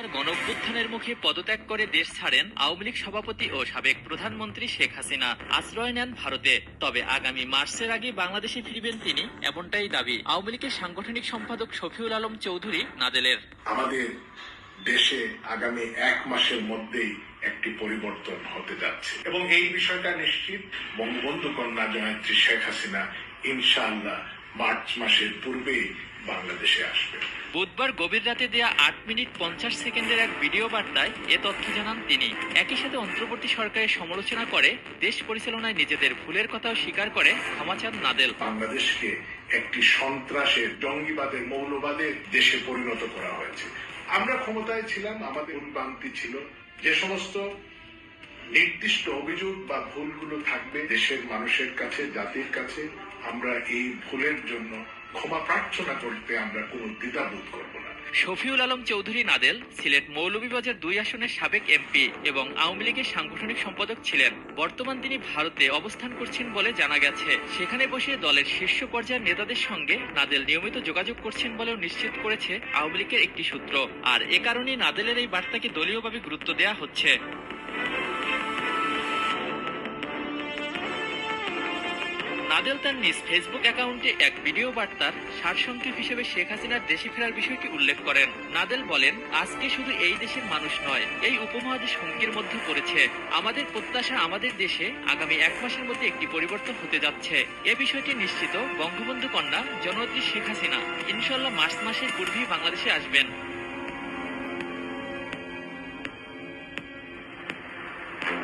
তার গণঅভ্যুত্থানের মুখে পদত্যাগ করে দেশ ছাড়েন আওয়ামী লীগ সভাপতি ও সাবেক প্রধানমন্ত্রী শেখ হাসিনা। আশ্রয় নেন ভারতে। তবে আগামী মার্চের আগে বাংলাদেশে ফিরবেন তিনি, এমনটাই দাবি আওয়ামী লীগের সাংগঠনিক সম্পাদক শফিউল আলম চৌধুরী নাদেলের আমাদের দেশে আগামী এক মাসের মধ্যেই একটি পরিবর্তন হতে যাচ্ছে। এবং এই বিষয়টা নিশ্চিত বঙ্গবন্ধু কন্যা জয়ন্ত্রী শেখ হাসিনা, ইনশাআল্লাহ মার্চ মাসের পূর্বেই বাংলাদেশে আসবে। বুধবার গভীর রাতে দেয়া আট মিনিট পঞ্চাশ সেকেন্ডের এক ভিডিও বার্তায় এ তথ্য জানান তিনি। একই সাথে অন্তর্বর্তী সরকারের সমালোচনা করে দেশ পরিচালনায় নিজেদের ভুলের কথাও স্বীকার করে চান নাদেল। বাংলাদেশকে একটি সন্ত্রাসের জঙ্গিবাদের মৌলবাদের দেশে পরিণত করা হয়েছে। আমরা ক্ষমতায় ছিলাম আমাদের উন্বান্তি ছিল। যে সমস্ত নির্দিষ্ট অভিযোগ বা ভুলগুলো থাকবে দেশের মানুষের কাছে জাতির কাছে আমরা এই ভুলের জন্য ক্ষমা প্রার্থনা করতে আমরা কোনো না। শফিউল আলম চৌধুরী নাদেল সিলেট মৌলভীবাজার দুই আসনের সাবেক এমপি এবং আওয়ামী লীগের সাংগঠনিক সম্পাদক ছিলেন। বর্তমান তিনি ভারতে অবস্থান করছেন বলে জানা গেছে। সেখানে বসে দলের শীর্ষ পর্যায়ের নেতাদের সঙ্গে নাদেল নিয়মিত যোগাযোগ করছেন বলেও নিশ্চিত করেছে আওয়ামী লীগের একটি সূত্র। আর এ কারণেই নাদেলের এই বার্তাকে দলীয়ভাবে গুরুত্ব দেওয়া হচ্ছে। নাদেল তার নিজ ফেসবুক অ্যাকাউন্টে এক ভিডিও বার্তার সারসংক্ষেপ হিসেবে শেখ হাসিনার দেশে ফেরার বিষয়টি উল্লেখ করেন। নাদেল বলেন, আজকে শুধু এই দেশের মানুষ নয়, এই উপমহাদেশ হুমকির মধ্যে পড়েছে। আমাদের প্রত্যাশা আমাদের দেশে আগামী এক মাসের মধ্যে একটি পরিবর্তন হতে যাচ্ছে। এ বিষয়টি নিশ্চিত বঙ্গবন্ধু কন্যা জননেত্রী শেখ হাসিনা ইনশাল্লাহ মার্চ মাসের পূর্বেই বাংলাদেশে আসবেন।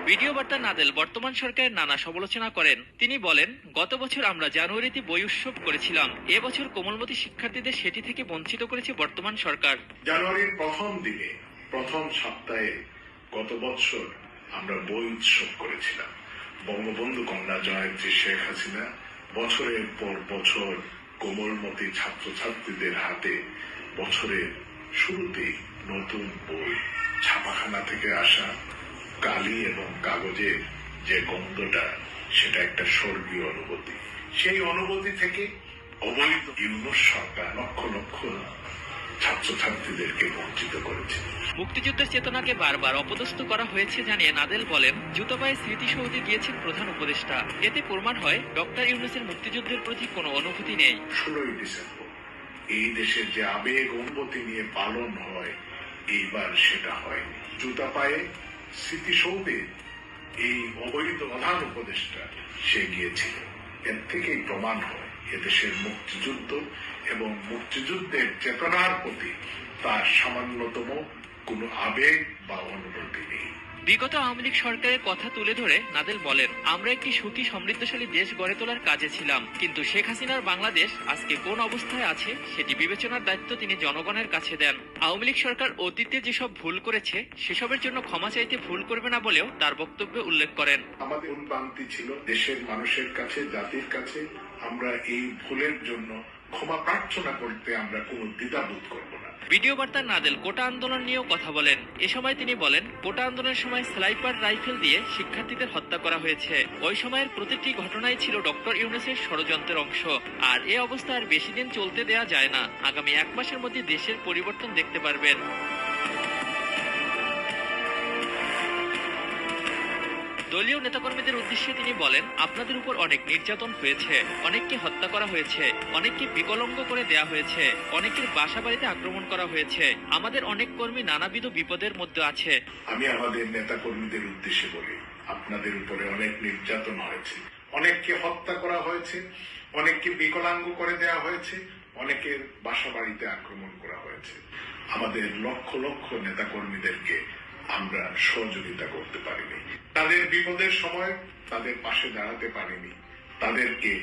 ভিডিও বার্তা নাদেল বর্তমান সরকারের নানা সমালোচনা করেন। তিনি বলেন, গত বছর আমরা জানুয়ারিতে বই উৎসব করেছিলাম। এবছর কোমলমতি শিক্ষার্থীদের সেটি থেকে বঞ্চিত করেছে বর্তমান সরকার। জানুয়ারির প্রথম দিনে, প্রথম সপ্তাহে গত বছর আমরা বই উৎসব করেছিলাম। বঙ্গবন্ধু কন্যা জয়ন্তী শেখ হাসিনা বছরের পর বছর কোমলমতি ছাত্রছাত্রীদের হাতে বছরের শুরুতেই নতুন বই ছাপাখানা থেকে আসা কালি এবং কাগজের যে গন্ধটা সেটা একটা স্বর্গীয় অনুভূতি। সেই অনুভূতি থেকে অবৈধ ইউনুস সরকার লক্ষ লক্ষ ছাত্রছাত্রীদেরকে বঞ্চিত করেছে। মুক্তিযুদ্ধের চেতনাকে বারবার অপদস্থ করা হয়েছে জানিয়ে নাদেল বলেন জুতোপায়ে স্মৃতিসৌধে গিয়েছেন প্রধান উপদেষ্টা। এতে প্রমাণ হয় ডক্টর ইউনুসের মুক্তিযুদ্ধের প্রতি কোনো অনুভূতি নেই। ষোলোই ডিসেম্বর এই দেশের যে আবেগ অনুভূতি নিয়ে পালন হয় এইবার সেটা হয়নি। জুতা পায়ে স্মৃতিসৌধে এই অবৈধ প্রধান উপদেষ্টা সে গিয়েছিল। এর থেকেই প্রমাণ হয় এদেশের মুক্তিযুদ্ধ এবং মুক্তিযুদ্ধের চেতনার প্রতি তার সামান্যতম কোনো আবেগ বা অনুভূতি। বিগত আওয়ামী লীগ সরকারের কথা তুলে ধরে নাদেল বলেন, আমরা একটি সুখী, সমৃদ্ধশালী দেশ গড়ে তোলার কাজে ছিলাম। কিন্তু শেখ হাসিনার বাংলাদেশ আজকে কোন অবস্থায় আছে সেটি বিবেচনার দায়িত্ব তিনি জনগণের কাছে দেন। আওয়ামী লীগ সরকার অতীতে যেসব ভুল করেছে, সেসবের জন্য ক্ষমা চাইতে ভুল করবে না বলেও তার বক্তব্যে উল্লেখ করেন। আমাদের ছিল দেশের মানুষের কাছে, জাতির কাছে। আমরা এই ভুলের জন্য ক্ষমা প্রার্থনা করতে আমরা কোনো দ্বিধাবোধ করব না। ভিডিও বার্তা নাদেল কোটা আন্দোলন নিয়েও কথা বলেন। এ সময় তিনি বলেন, কোটা আন্দোলনের সময় স্লাইপার রাইফেল দিয়ে শিক্ষার্থীদের হত্যা করা হয়েছে। ওই সময়ের প্রতিটি ঘটনাই ছিল ডক্টর ইউনুসের ষড়যন্ত্রের অংশ। আর এ অবস্থা আর বেশি দিন চলতে দেয়া যায় না। আগামী এক মাসের মধ্যে দেশের পরিবর্তন দেখতে পারবেন। দলীয় নেতাকর্মীদের উদ্দেশ্যে তিনি বলেন, আপনাদের উপর অনেক নির্যাতন হয়েছে, অনেককে হত্যা করা হয়েছে, অনেককে বিকলঙ্গ করে দেয়া হয়েছে, অনেকের বাসা বাড়িতে আক্রমণ করা হয়েছে, আমাদের অনেক কর্মী নানাবিধ বিপদের মধ্যে আছে। আমি আমাদের নেতা কর্মীদের উদ্দেশ্যে বলি, আপনাদের উপরে অনেক নির্যাতন হয়েছে, অনেককে হত্যা করা হয়েছে, অনেককে বিকলাঙ্গ করে দেওয়া হয়েছে অনেকের বাসা বাড়িতে আক্রমণ করা হয়েছে। আমাদের লক্ষ লক্ষ নেতা কর্মীদেরকে আমরা সহযোগিতা করতে পারিনি। তাদের বিপদের সময় তাদের পাশে দাঁড়াতে পারিনি। তাদেরকে